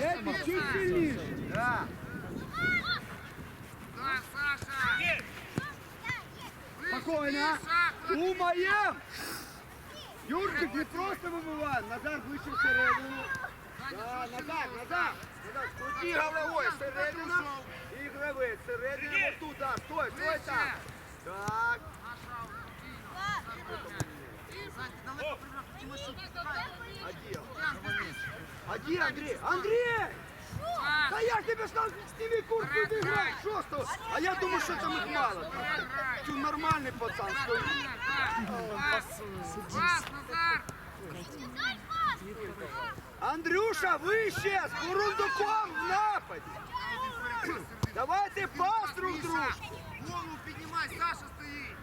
Едь, чуть сильніше. Да. Да, Саша! Спокойно. Думаем. Юрчик не просто выбывает. Назар выше всередину. Да, назад, назад. Назад. Крути головой всередину. І гравець всередину. Вот тут, да. Стой, стой там. Так. Один. Один, Андрей. Андрей! Да я ж тебе сказал, сними куртку и играй. Что с того? А я думаю, что там их мало. Ты нормальный пацан. Стой. Пас, Назар! Андрюша, выше, с Бурундуком в нападе. Давайте пас друг другу. Голову піднімай, Саша стоїть!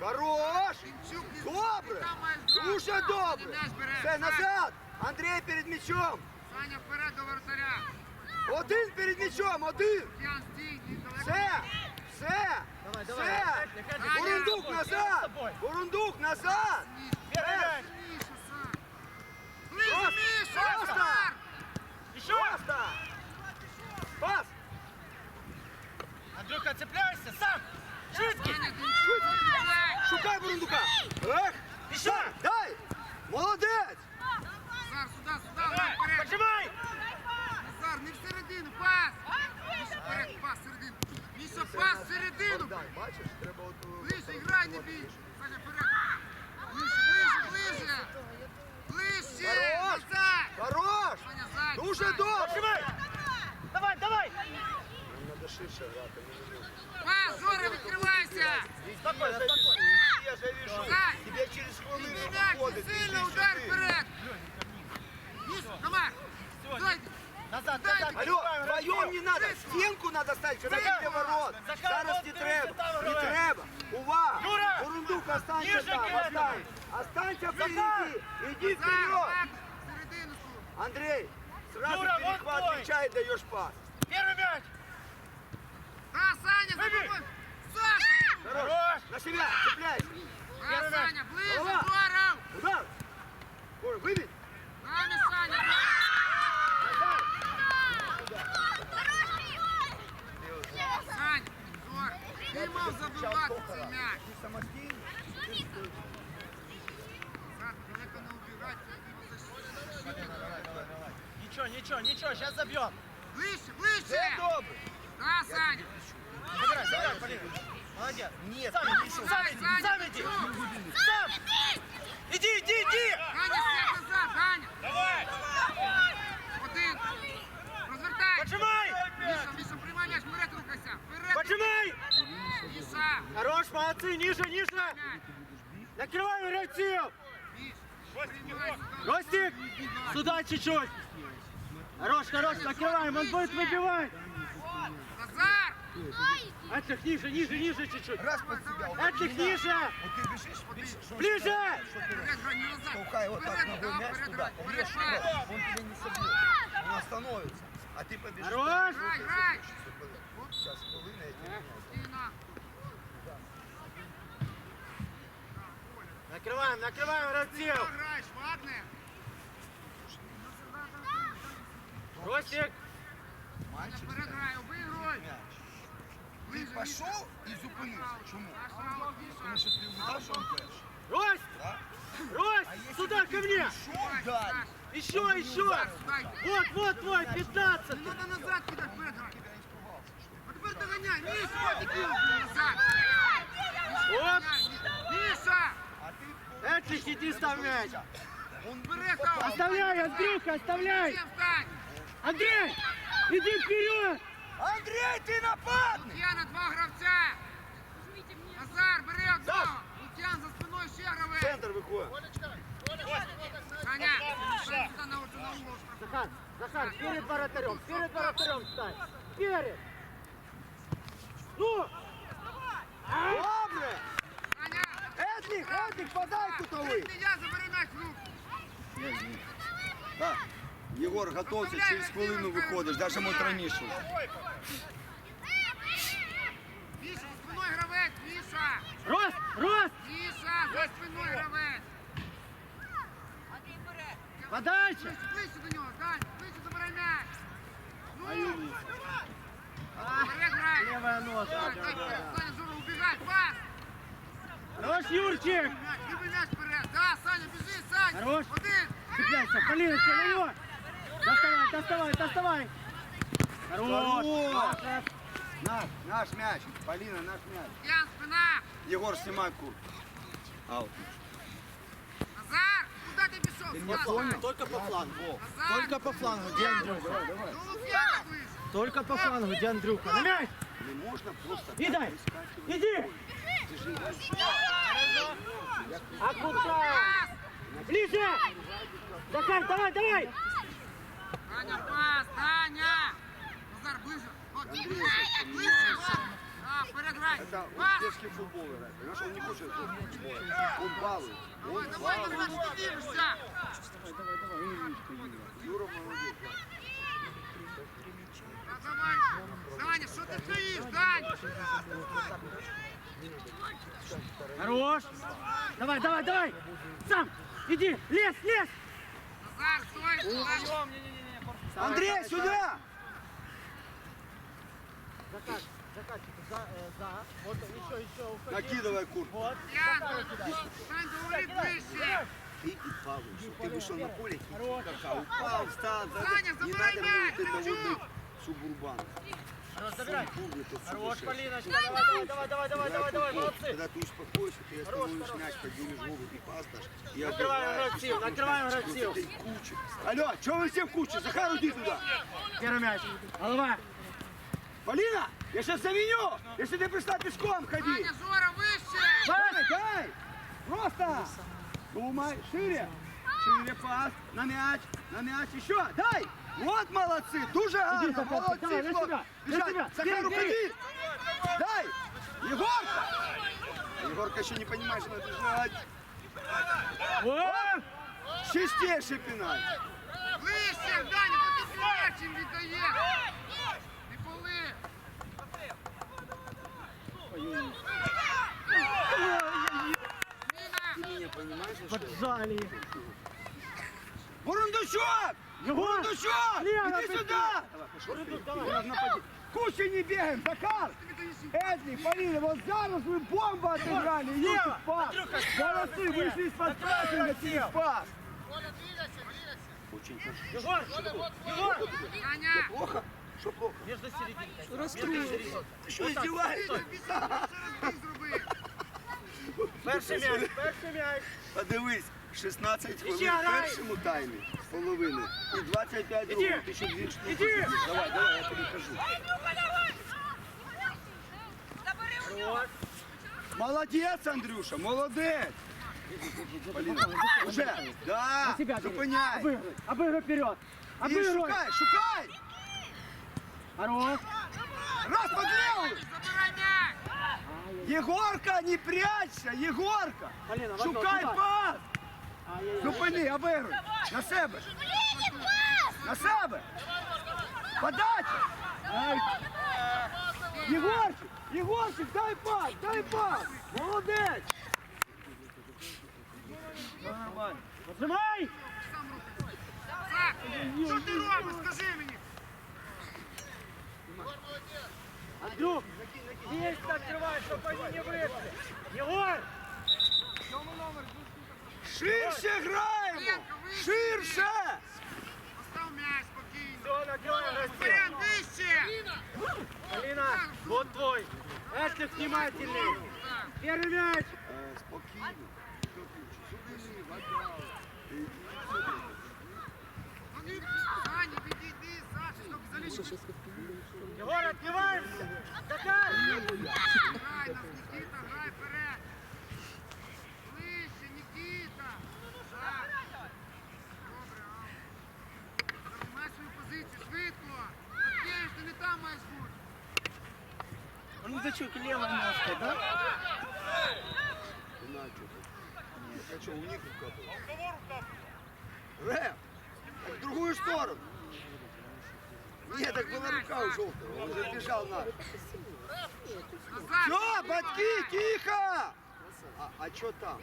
Хорош. Пінчук, не Добре. там маєш грати. Дуже Ти добре. м'яч береш. Все, Сань, назад. Андрей перед мячом. Саня, вперед до воротаря! Один перед мячом, один. Ян, стій, не далеко. Все, все, все. Бурундук назад. Бурундук назад. Все. Міша, Сань! Ближче, Пас, Міша! пас, Назар! Просто. Пас. Андрюха, цепляйся, сам! Швидкий! Саня, Демчук, підбирай! Шукай Бурундука. Ех. Еще! Дай. Молодець. Назар, сюди, сюди, Давай, Назар, вперед! поджимай! Назар, не всередину, пас! Міша, вперед, пас, всередину! Міша, пас, всередину! Дай, бачиш, треба от... Ближче, грай, не бій! Саня, вперед! Ближче, ближче, ближче! Ближче! Хорош! Назад! Хорош. Саня, ззаді, Дуже ззаді. добре. Поджимай! Давай, давай! Нам треба ширше грати. Пас, Жора, відкривайся! Спокойно, спокойно. Я же вижу. Зай! Тебе через хвилину Іди м'яч, виходить. сильно Іди удар сюди. вперед! Міша, Тамар! Назад, назад! Алло, вдвоем не стенку надо ставить, когда Захар, йде ворот. Зараз не треба, не треба. Увага! Юра! Бурундук, останься там, останься. Останься впереди, иди Назар, вперед. Андрей, сразу перехват мяча и даешь пас. Первый мяч! Да, Саня, забывай! Саша! Хорош. На себя, цепляйся. Да. Саня, ближе! Удар. Ой, выбить. Нами, Саня! Назад. Сань, Зор, ти мав забивати цей м'яч. Ты самостійний. Назар, далеко не убігай, ти його Ничего, ничего, ничего, сейчас забьем. Ближче, Все ближче! добре. Да, Саня! Забирай, забирай, Полина. Молодец. Нет, Сам, ты сам, не сам иди, Саня, сам ты иди. чё? Сам! Иди, иди, иди! Саня, степ назад, Саня! Давай! Один! Розвертай! Поджимай! Міша, Міша, приймай м'яч, вперед рухайся! Вперед! Поджимай! Хорош, молодцы, ниже, ниже! Накрываем сюди. Ростик, сюда чуть-чуть. Хорош, хорош, накрываем, он будет выбивать. Назар! Этлих ниже, ниже, ниже чуть-чуть. Раз под себя. вот Этлих ниже, Вот ты бежишь, бежишь. ближе. Толкай вот так ногой мяч туда. он тебя не собьет. Он остановится. А ты побежишь. Хорош. Сейчас Накрываем, накрываем Хто раздел. граєш, Вагнер? Ростик, Саня, вперед грай, обігруй! Ти Ближе, Міша. пішов і зупинився. Чому? Саша, Міша. Тому що ти увидав, що він перший. Рость, Да? Рость, сюда ко мне. Пішов далі. Еще, еще. Вот, вот твой, 15. Не надо назад кидать, вперед грай! А тепер доганяй, Міша, ти кинув назад! Оп, Міша! А ти Этлих, иди ставь мяч. Он Бери там! Оставляй, Андрюха, оставляй. Андрей, иди вперед. Андрій, ти нападник! Лук'яна, два гравця! Назар, бери одного! Лук'ян за спиною ще гравець! Центр виходить. Саня, сюди на оцю на угол. Захар, Захар, перед воротарем, перед воротарем стань. Перед. Ну, Добре! Саня! Етлік, Етлік, подай кутовий! Ти я забери м'яч в руку! Єгор, готовся, через хвилину виходиш, навіть може раніше. Міша, за спиною гравець, Міша! Рост, рост! Міша, за спиною гравець! Подача! Ближче, ближче до нього, Дань, ближче забирай м'яч! Ну! Вперед грай! Левая ножка. Дай, дай вперед, Саня, Жора, убегай, пас! Хорош, Юрчик! М'яч, Лівий м'яч вперед! Да, Саня, біжи, Саня! Хорош. Один! Цепляйся, Полиночка, на него! Доставай, доставай, доставай! Хорош! Хорош. Наш, наш м'яч. Поліна, наш м'яч. Ян, спина! Єгор, знімай куртку. Аут. Назар, куди ти пішов? Ты меня Спас, понял? Сань. Только по флангу. Назар! Только по флангу, где Андрюха? До Лук'яна ближче! Только по флангу, где Андрюха? На мяч! Не можна просто И дай! Иди! А куда? Ближе! Захар, давай, давай! Даня, пас, Даня! Назар, ближе! Вот, ближе! Ближе! Да, вперед грай! Это Пас! детский футбол играет. Понимаешь, он не хочет футбол. Он балует. Давай, Он давай. Назар, что ты движешься? Юра молодец. Да, давай! Даня, что ты стоишь, Дань? Хорош! Давай, давай, давай! Сам! Иди! Стой! стой. Андрей, сюда! Закат, закат, за, э, за. Вот еще, еще. уходи. Накидывай куртку. Вот. Ближе! Ты и балуешь. Ты вышел на поле, кака, упал, встал. Не забирай надо мяч, было вот это вот субурбан. Хорош, забирай. Хорош. Полиночка, давай, давай, давай, давай, давай, давай, молодцы. Когда ты успокоишься, ты остановишь мяч, поднимешь голову и пас дашь. И Накрываем отбиваешь, вратил, и накрываем кучи. Алло, что вы все в куче? Захар, иди туда. Первый мяч. Голова. Полина, я сейчас заменю. Если ты пришла пешком, ходи. Саня, Жора, выше! Дай, дай. Просто. Думай, шире. Шире пас. На мяч, на мяч. Еще, дай. Вот молодцы, дуже гарно, Захар, молодцы. давай, на хлоп. себя, на Бежать. себя. Захар, Бери, уходи. бери. Дай. Егорка. Егорка еще не понимает, что надо бежать. О! Чистейший пеналь. Ближче, Даня, то ти м'яч їм віддає! Не поли! Міна! Меня понимаешь, Поджали. Бурундучок! Егор! Бурундучок! Лево, Иди ты- сюда! Куча не бегаем, Захар! Эдли, Полина, вот зараз вы бомбу отыграли! Андрюха, Молодцы, вышли из-под прессинга через пас! Очень хорошо. Егор! Егор! Плохо? Что плохо? Между серединкой. Ты что, издеваешься? Перший м'яч, перший м'яч. Подивись, 16 хвилин Іди, в грай! першому таймі, половини, і 25 Іди! другому. Ти ще дві штуки. Іди! зробиш. Давай, давай, я тобі кажу. Вот. Молодець, Андрюша, молодець. Поліна, уже, да, На себя бери. зупиняй. Обыгрывай, обыгрывай вперед. І Обыгрывай. шукай, шукай. Хорош. Раз под левую. Забирай м'яч! Єгорка, не прячься, Єгорка. Полина, в окно, Шукай туда. пас. Ай-яй-яй. Зупини, обигруй. На себе. На себе. Подача. Ай. Єгорчик, Єгорчик, дай пас, дай пас. Молодець. Нормально. Нажимай. Зак! Що ти робиш? Скажи мені! Андрюк, здесь открывай, чтобы они не вышли. Егор! Ширше граємо. Ширше. Постав м'яч спокійно! Все, накрываем раздел. Вперед, вище! Полина, вот твой. Эшлик внимательней. Так. Первый мяч. Е, Спокійно. Сюди, вода. Ну, не- Саня, відійди, Саша, щоб залізти. Егор, отбиваемся. Захар. Грай нас, Нікіта, грай вперед! Ну зачем левой ножкой, да? Нет, а что, у них рука была? Рэп, в другую сторону. Нет, так была рука у желтого, он уже бежал на. Все, батьки, тихо! А, а что там?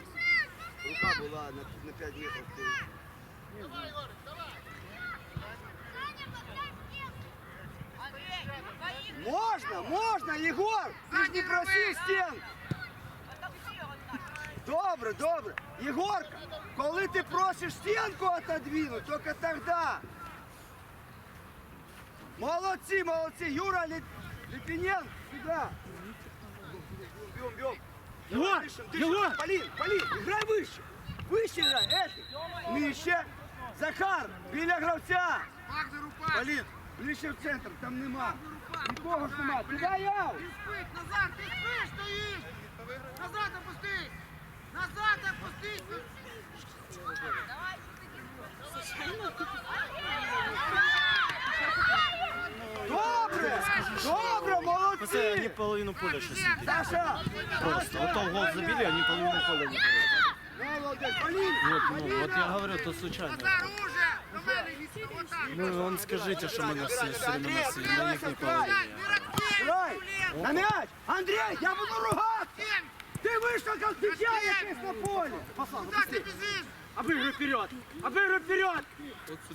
Рука была на, на 5 метров. вперед. Можно, можно, Егор! Ты ж не просив стін! Добре, добре. Єгорка, коли ти просиш стінку отодвинуть, тільки тоді. Молодці, молодці. Юра Лі- Ліпінєн, сюди. Бьем, бьем. Егор, Дышим, дышим. Егор! Полин, Полин, играй выше. Выше играй, Этик. Нижче. Захар, біля гравця. Вагнер упав! Полін, ближче в центр, там нема. Нікого ж нема. Кидай яу. Ти спиш, назад, ти спиш, стоїш! Назад опустись! Назад опустись! Добре, добре, Пацаны, они молодці. половину поля сейчас. Саша, Просто. Вот там гол забили, они половину поля не молодець. Полін, Вот, ну, вот я говорю, то случайно. Ну, он скажите, что мы на все, все время на, все- на них не Назад, половине. не розбій! грай. На м'яч. Андрій, я буду ругати. Ким? Ти вийшов, як дитя якесь на полі. Куди ти біжиш? Обыгрывай вперед! Обыгрывай вперед!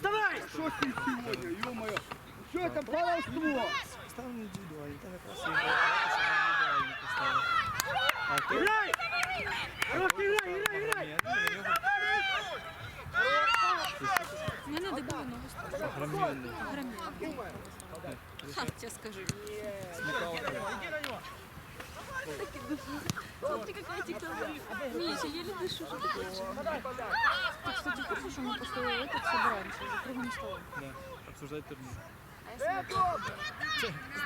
Давай! Що з цим сьогодні, ё-моє? Що це баловство? Ставим индивидуально, там как раз индивидуально поставил. Грай! Хорош, играй, играй, играй! Мене добили ногу стали. Огроменный. Громіли. Ха, тебе скажу. Смотри, какая тихая. Миша, еле дышу, что ты хочешь. Ты, кстати, курсе, что мы после этого собираемся за круглым столом? Обсуждать турнир.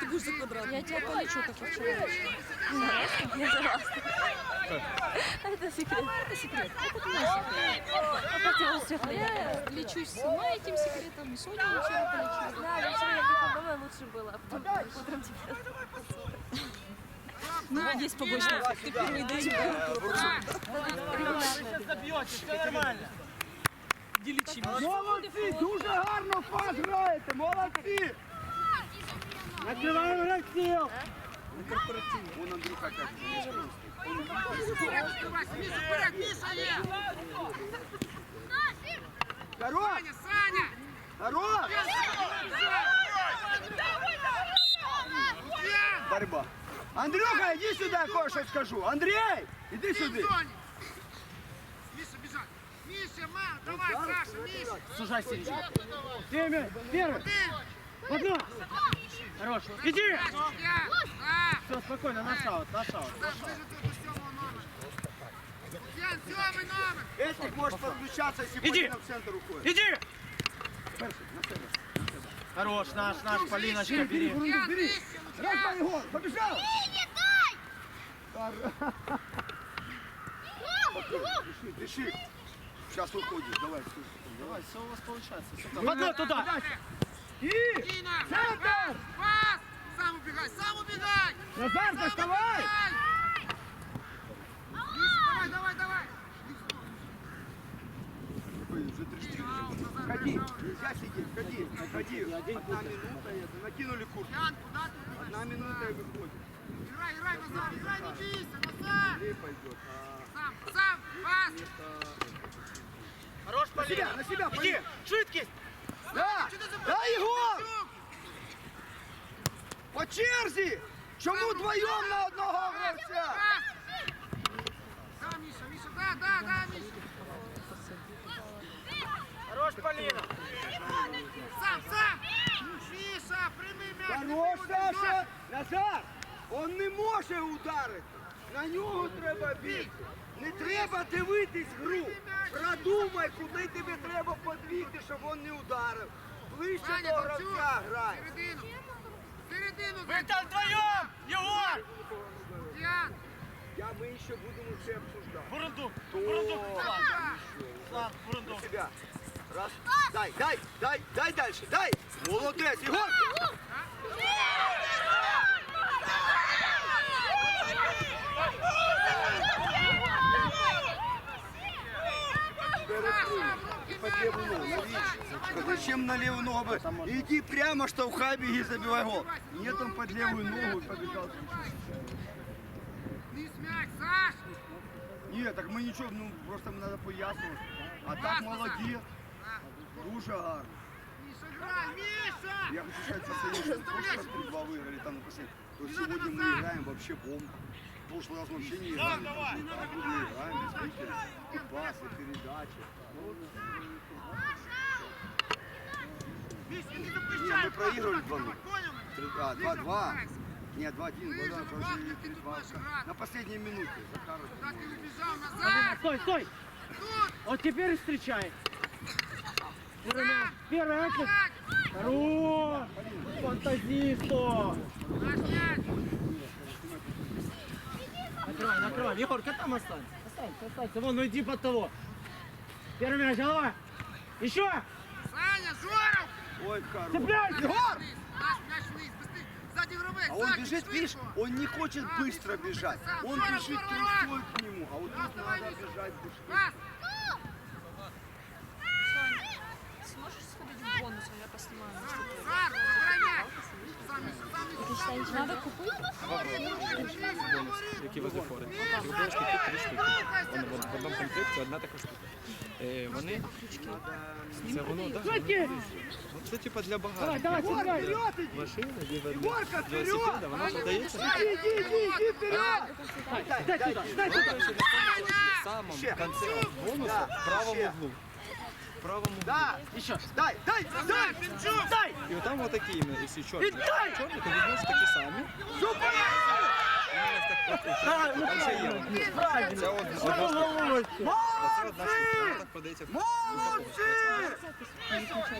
Ты будешь за квадрат. Я тебя полечу, и вчера. Я за вас Это секрет. Это секрет. Это мой секрет. Как его всех Я лечусь сама этим секретом. Соня вчера полечила. Да, вечером я побыла, лучше было. А потом утром тебе. Ну, есть побочный эффект. Ты первый даешь Сейчас забьете, все нормально. Молодці, дуже гарно пас граєте, молодці! Накрываем раздел! Вон Андрюха как Міша, вперед, Міша є! Хорош, Саня, Саня! хорош! Ян! Борьба. Андрюха, иди сюда, я кое-что скажу. Андрей, иди Ти в сюда. зоні! Міша, біжать! Міша, ма, давай, Саша, Міша! Сужай середину. Время, первый. Ти! Хорош. Иди! Все, спокойно, наш аут, наш аут. Этих можешь подключаться, если Иди. Полина в центр уходит. Иди! Хорош, наш, наш, Полиночка, бери. Бери. Раз, Лука! Егор, побежал! Дыши, дыши. Сейчас выходишь, давай. слушай. Давай, все у вас получается. В одно туда. И Діна! центр! Пас! Сам убігай, сам убігай! Назар, доставай! Міша, давай, давай, давай! Ой, уже три штуки. Ходи, нельзя сидеть, ходи, ходи. Одна минута, это, накинули куртку. Ян, куди ти? Одна минута и выходит. Играй, играй, Назар, играй, не бейся, Назар! Андрей пойдет. А Сам, сам, пас! Хорош, на себя, на себя, Иди, Полин. швидкість. Да, да, Егор! По черзі! Чому двоєм на одного гравця? Да, Миша, Миша, да, да, да, Миша! Хорош, Полина. Сам, сам! Миша, прими мяч! Хорош, Саша! Назар! Он не може ударити. На нього треба бігти. Не треба дивитись гру. Продумай, куди тобі треба подвігти, щоб він не ударив. Ближче до гравця грай. Середину! Середину! Ви там вдвоєм! Єгор! Ян! Я ми ще будемо це обсуждати. Бурундук, Бурундук. Слав, Бурундук. Себя. Раз. Дай, дай, дай, дай дальше. Дай. Молодець, Егор. Зачем на левую ногу? Иди прямо, штовхай, беги, забивай гол. Нет, он под левую ногу и побежал. Нет, так мы ничего, ну просто надо пояснити. А так молодец. Дуже гарно. Я хочу сказать, последний раз в прошлый раз 3-2 выиграли, там на последний. То сегодня мы играем вообще бомба. В прошлый раз мы вообще не играли. Тут мы играем. И пасы, и передачи. Не мы проигрывали 2-0. Понял? Три- а, 2-2. Нет, 2-1, Ближе, да, Богдан, положили ты тут 3-2. будешь играть. На последней минуте. Стой, стой! Вот теперь встречай. Первый первый. Так! Хорош! Мяч! Накрывай, накрывай. Егорка, там останься. Останься, останься. Вон, ну иди под того. Первый мяч, голова. Еще! Ой, хорош. Цепляйся! Егор! Наш мяч вниз, быстрее! Сзади гробек, А он бежит, видишь, он не хочет быстро бежать. Он бежит трусой к нему, а вот тут надо бежать быстрее. Пас! Сможешь сходить в бонус, а я поснимаю? Сар, Які возле фори. Дві штуки, три штуки. Вони в одному комплекті, одна така штука. Вони... Це воно, так. Це типа для багатого Давай, давай, вперед! Машина, ліве велосипеда, вона продається. Иди, иди, иди, иди вперед! Дай, дай, дай, дай, дай, дай, дай, дай, дай, дай, дай, дай, дай, дай, углу. В правому углу. Да, Еще! дай, дай, дай! Пинчук! Дай! І там отакі, іменно, якщо чорні. Віддай! Чорні, то візьмеш такі самі. Супер! Да, ну Там ще є. правильно, правильно. Це одна Что одна штука. головой? Оце одна штука, вона так продається. в Молодцы! Миша, все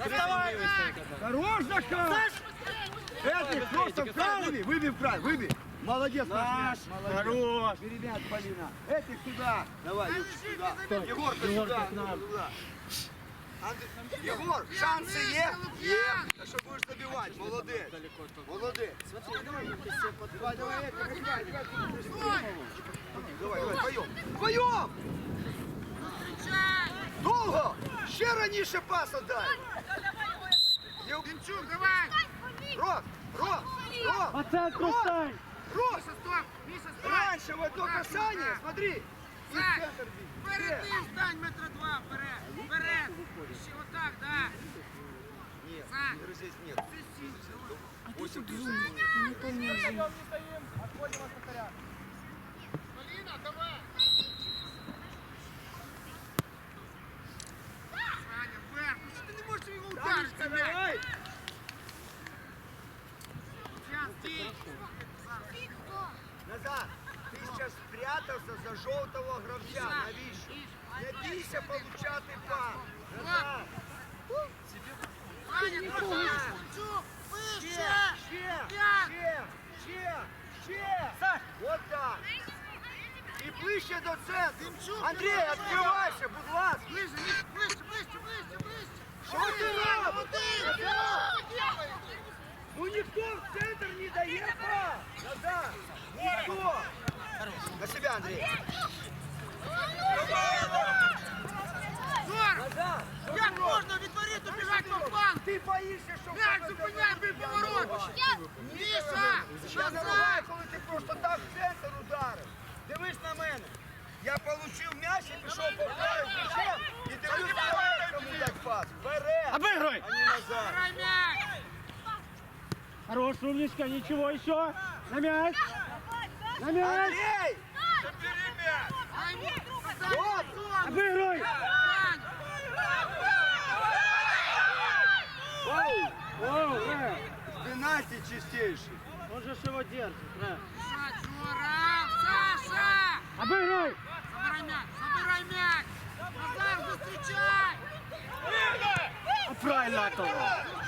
одна. Хорош, Захар! Эдик, просто правильный, выбей правильно, выбей. Молодец, наш мяч, Хорош! Бери мяч, Полина. Этик туда. Давай, сюда. Егорка, Егорка сюда. Андрей- Егор, шансы есть? Есть. Так что будешь забивать, молодец. Молодец. Смотри, давай, давай, давай, играй. Давай, давай, вдвоем. Вдвоем! Долго! Ще раніше пас отдай! Пинчук, давай! Рот! Рот! Рот! По центру стань! Рот! Миша, стоп! Миша, стой! Раньше в одно касание, смотри! Сань, центр бить. Перед ним стань метра два вперед! Вперед! Ще отак, да! Нет, игры здесь нет. Сіль, давай. Восемь плюс Не помню. Саня, вверх! Ну що ти не можеш його ударити? Танечка, блядь? давай! Ян, стій! Назад! Ты сейчас спрятался за желтого гравця. Навіщо? Не бійся получати пас. Назад! Саня, трохи! Пинчук! Вище! Ще! П'ять! Ще! Ще! Ще! Саш! Вот так! І ближче до центру! Демчук, Андрій, давай, відкривайся, будь ласка! Ближче, ближче, ближче, ближче, ближче, ближче! Що ти робиш? Один! Ну ніхто в центр не дає пас! Назад! Ніхто! На себя, Андрій! Жора! Назад! Як можна відтворити біжать по флангу? Ти боїшся, що... Як зупиняй бій поворот? Міша! Я не Назад! знаю, коли ти просто так в центр ударив. Дивись на мене. Я получив м'яч і пішов по краю м'ячем і дивлюсь вперед, кому дать пас. Вперед, Обыгрывай! а не назад. Хорош, умничка, ничего еще. На мяч. На мяч. Обыгрывай. Пенальти чистейший. Он же его держит. Да. Саша! Саша! Обыгрывай! Собирай мяч! Собирай мяч! Назар, зустречай! А правильно, Атол!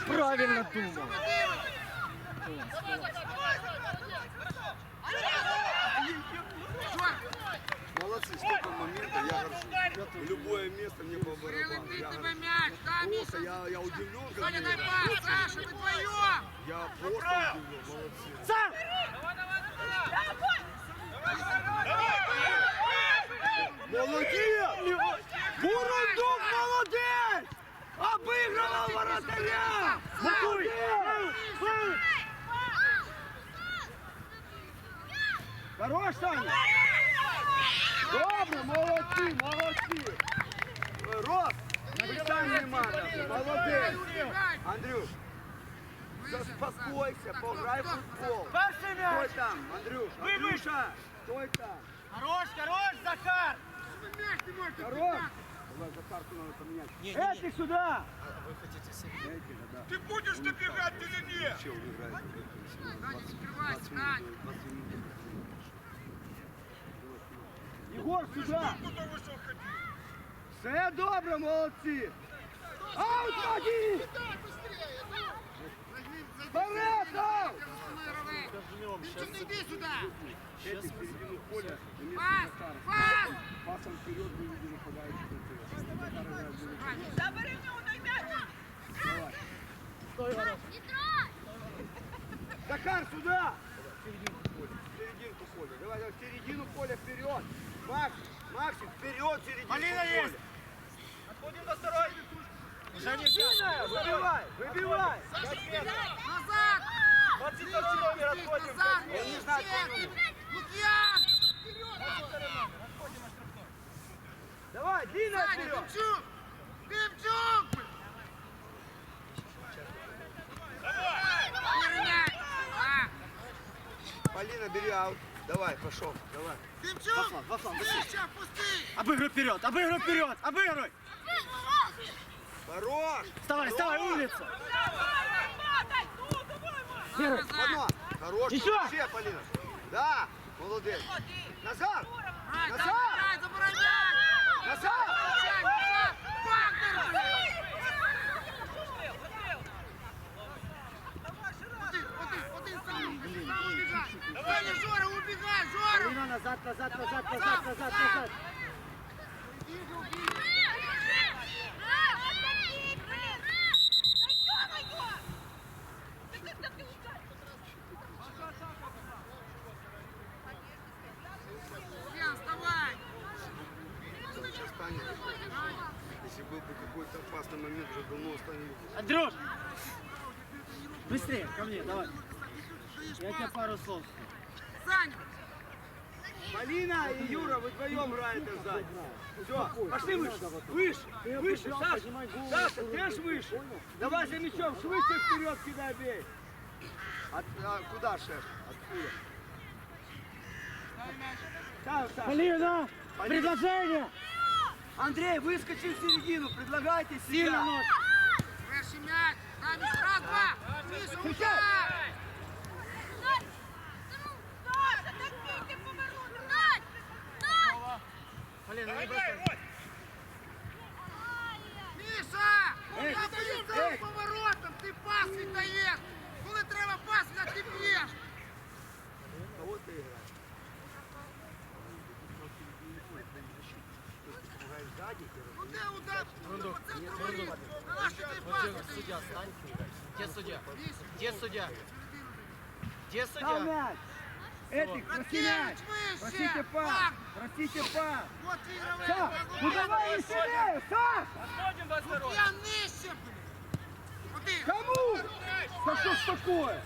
Правильно думал! Молодцы, столько моментов, я горжусь. Любое место мне по барабану. Я горжусь. Просто я, я удивлен, Соня, дай пас, Саша, вы вдвоем! Я просто удивлен, молодцы. Сам! Молодец! Бурундук молодец! Обыграла вратаря! Молодец! Хорош, Саня! Добре, молодці, молодці! Рос, писань нема, молодець! Андрюш, заспокойся, пограй в футбол! Перший мяч! там, Андрюш, Андрюша, стой там! Хорош, хорош, Захар! Хорош! Давай за карту надо поменять. Не, не, Эти сюда! Вы хотите себе? Эти, да. Ты будешь добегать или нет? Чел играет. Да, не закрывайся, Тань. Єгор, сюди! Куда вышел ходить? Все добре, молодці! Аут, Вадим! Вперед, аут! Дівчинка, іди сюди! Эти в середину поля. на место Пас! Захара. Пас! Пасом вперед выведи нападающих на тебя. Захар играет в защиту. Забери в нього дай м'яч! Давай. Стой, хорош. Не трой! Захар, сюда! В серединку поля. В серединку поля. Давай, давай, в середину поля вперед! Макс, Максик, вперед в середину Малина есть! Отходим на второй! Уже выбивай, выбивай! Назад! 22 номер отходим! Назад! Он не знает! Лукьян! Давай, длинная вперед! Демчук! Демчук! Первый мяч! А, Полина, бери аут. Давай, пошел, давай. Демчук! Васлан, Васлан, быстрее. Миша, пусти! Обыгрывай вперед! Обыгрывай вперед! Обыгрывай! Хорош! Вставай, вставай, улица! Назад! Одно. Хорош. Еще. Вообще, Полина. Да, молодец. Назад! забирай, забирай мяч! Назад! Получай, назад! Вагнер, блин! Один, один, один сам, сам убегай! Саня, Жора, убегай, Жора! Полина, назад, назад, назад, назад, назад, назад! Если был бы какой-то опасный момент, уже давно остановился. Андрюш! Быстрее, ко мне, давай. Я тебе пару слов. Саня! Полина и Юра, вы вдвоем играете сзади. Все, пошли выше. Выше, выше, Саша. Саша, ты ж выше. Давай за мячом, швыдше вперед кидай, бей. От, а, куда, шеф? Откуда? Саша. Полина! Предложение! Андрей, выскочи в середину, предлагайте Сильно себя. Выше мяч! Там еще раз, два! Миша, Встречай! удар! Полина, не бросай. Міша! Ей, Я тобі ей. став поворотом, ти пас віддаєш! Коли треба пас, я ти б'єш! Кого ты играешь? Играешь сзади, Ну де удар? Ну це говорить! На наш ти пас віддаєш! Где судья? Где судья? Где Там судья? мяч. Эдик, проси мяч. выше! Просите пас. Вот гравець! Саш, ну давай веселее, Саш! Отходим во второй. Я! Один! Кому? Да что ж такое?